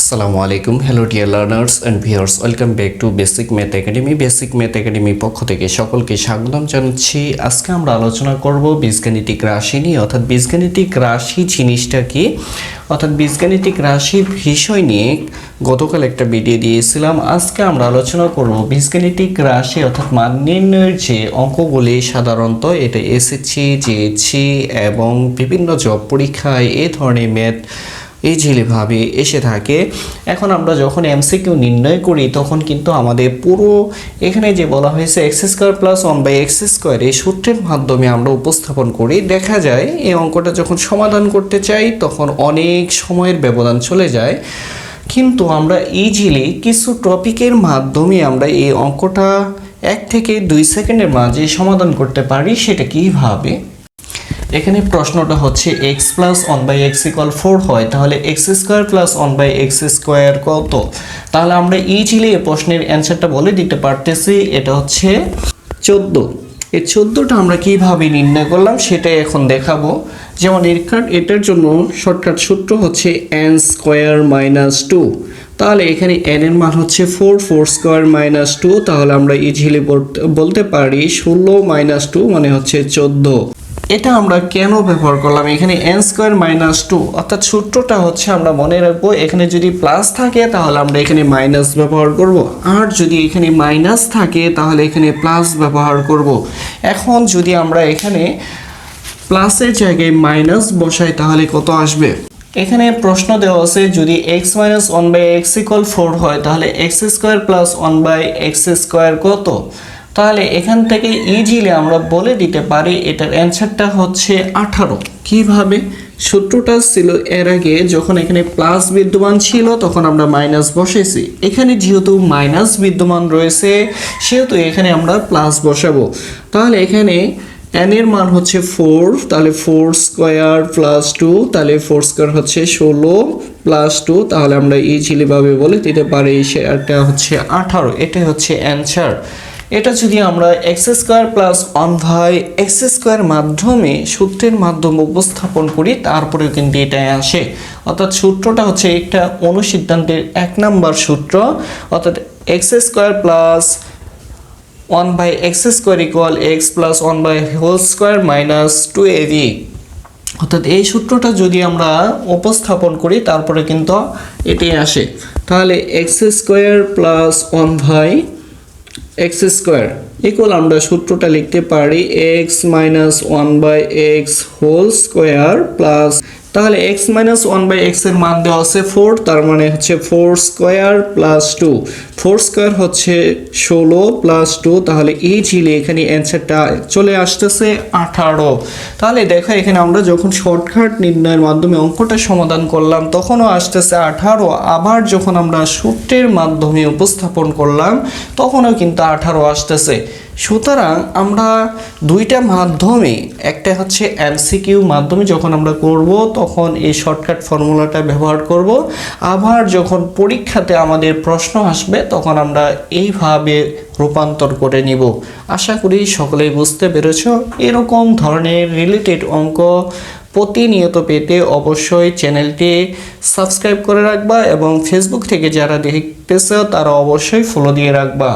আসসালামু আলাইকুম hello dear learners and viewers welcome back to basic math academy basic math একাডেমির পক্ষ থেকে সকলকে স্বাগতম জানাচ্ছি। আজকে আমরা আলোচনা করব বীজগাণিতিক রাশি নিয়ে, অর্থাৎ বীজগাণিতিক রাশি জিনিসটা কি? অর্থাৎ বীজগাণিতিক রাশি বিষয় নিয়ে গতকাল একটা ভিডিও দিয়েছিলাম। আজকে আমরা আলোচনা করব বীজগাণিতিক রাশি, অর্থাৎ মান নির্ণয়ের যে অঙ্কগুলি সাধারণত এটা এসএসসি জিএসসি এবং বিভিন্ন জব পরীক্ষায় এ ধরনের ম্যাথ ইজিলিভাবে এসে থাকে। এখন আমরা যখন এমসিকিউ নির্ণয় করি, তখন কিন্তু আমাদের পুরো এখানে যে বলা হয়েছে x square plus one by x square এই সূত্রের মাধ্যমে আমরা উপস্থাপন করি। দেখা যায় এই অঙ্কটা যখন সমাধান করতে চাই, তখন অনেক সময়ের ব্যবধান চলে যায়। কিন্তু আমরা ইজিলি কিছু টপিকের মাধ্যমে আমরা এই অঙ্কটা এক থেকে দুই সেকেন্ডের মাঝে সমাধান করতে পারি, সেটা কীভাবে এখানে প্রশ্নটা হচ্ছে x plus one by x equal four হয়, তাহলে x square plus one by x square কত? তাহলে আমরা ইজিলি এই প্রশ্নের অ্যান্সারটা বলে দিতে পারতেছি, এটা হচ্ছে চোদ্দ। এই চোদ্দোটা আমরা কীভাবে নির্ণয় করলাম সেটাই এখন দেখাবো। যেমন এর এটার জন্য শর্টকাট সূত্র হচ্ছে এন স্কোয়ার মাইনাস টু তাহলে এখানে এন এর মান হচ্ছে four four square minus two তাহলে আমরা ইজিলি বলতে পারি ষোলো মাইনাস টু মানে হচ্ছে চোদ্দ। এটা আমরা কেন ব্যবহার করলাম? এখানে এন স্কোয়ার মাইনাস টু অর্থাৎ সূত্রটা হচ্ছে আমরা মনে রাখব, এখানে যদি প্লাস থাকে, তাহলে আমরা এখানে মাইনাস ব্যবহার করব। আর যদি এখানে মাইনাস থাকে, তাহলে এখানে প্লাস ব্যবহার করব। এখন যদি আমরা এখানে প্লাসের জায়গায় মাইনাস বসাই, তাহলে কত আসবে? এখানে প্রশ্ন দেওয়া আছে, যদি x minus one by x equal four হয়, তাহলে x square plus one by x square কত? তাহলে এখান থেকে ইজিলি আমরা বলে দিতে পারি এটার অ্যান্সারটা হচ্ছে আঠারো। কীভাবে? সূত্রটা ছিল এর আগে যখন এখানে প্লাস বিদ্যমান ছিল, তখন আমরা মাইনাস বসেছি। এখানে যেহেতু মাইনাস বিদ্যমান রয়েছে, সেহেতু এখানে আমরা প্লাস বসাবো। তাহলে এখানে এন মান হচ্ছে ফোর তাহলে ফোর স্কোয়ার প্লাস টু তাহলে ফোর স্কোয়ার হচ্ছে ষোলো প্লাস টু তাহলে আমরা ইজিলিভাবে বলে দিতে পারি, সেটা হচ্ছে আঠারো। এটাই হচ্ছে অ্যান্সার এটা যদি আমরা x square plus one by x square মাধ্যমে সূত্রের মাধ্যমে উপস্থাপন করি, তারপরেও কিন্তু এটাই আসে। অর্থাৎ সূত্রটা হচ্ছে একটা অনুসিদ্ধান্তের এক নাম্বার সূত্র। অর্থাৎ x square plus one by x square equal x plus one by whole square minus two A B অর্থাৎ এই সূত্রটা যদি আমরা উপস্থাপন করি, তারপরে কিন্তু এটি আসে। তাহলে x square plus one by x square equal আমরা সূত্রটা লিখতে পারি x minus one by x whole square plus তাহলে এক্স মাইনাস ওয়ান বাই এক্সের মান দেওয়া আছে ফোর তার মানে হচ্ছে four square plus two four square হচ্ছে ষোলো প্লাস টু তাহলে এই ছিল এখানে অ্যান্সারটা চলে আসতেছে আঠারো। তাহলে দেখো এখানে আমরা যখন শর্টকাট নির্ণয়ের মাধ্যমে অঙ্কটা সমাধান করলাম, তখনও আসতেছে আঠারো। আবার যখন আমরা সূত্রের মাধ্যমে উপস্থাপন করলাম, তখনও কিন্তু আঠারো আসতেছে। সুতরাং আমরা দুইটা মাধ্যমে, একটা হচ্ছে এমসিকিউ মাধ্যমে যখন আমরা করব, তখন এই শর্টকাট ফর্মুলাটা ব্যবহার করব। আবার যখন পরীক্ষাতে আমাদের প্রশ্ন আসবে তখন আমরা এইভাবে রূপান্তর করে নিব। আশা করি সকলেই বুঝতে পেরেছ, এরকম ধরনের রিলেটেড অঙ্ক প্রতিনিয়ত পেতে অবশ্যই চ্যানেলটি সাবস্ক্রাইব করে রাখবা এবং ফেসবুক থেকে যারা দেখতেছ তারা অবশ্যই ফলো দিয়ে রাখবা।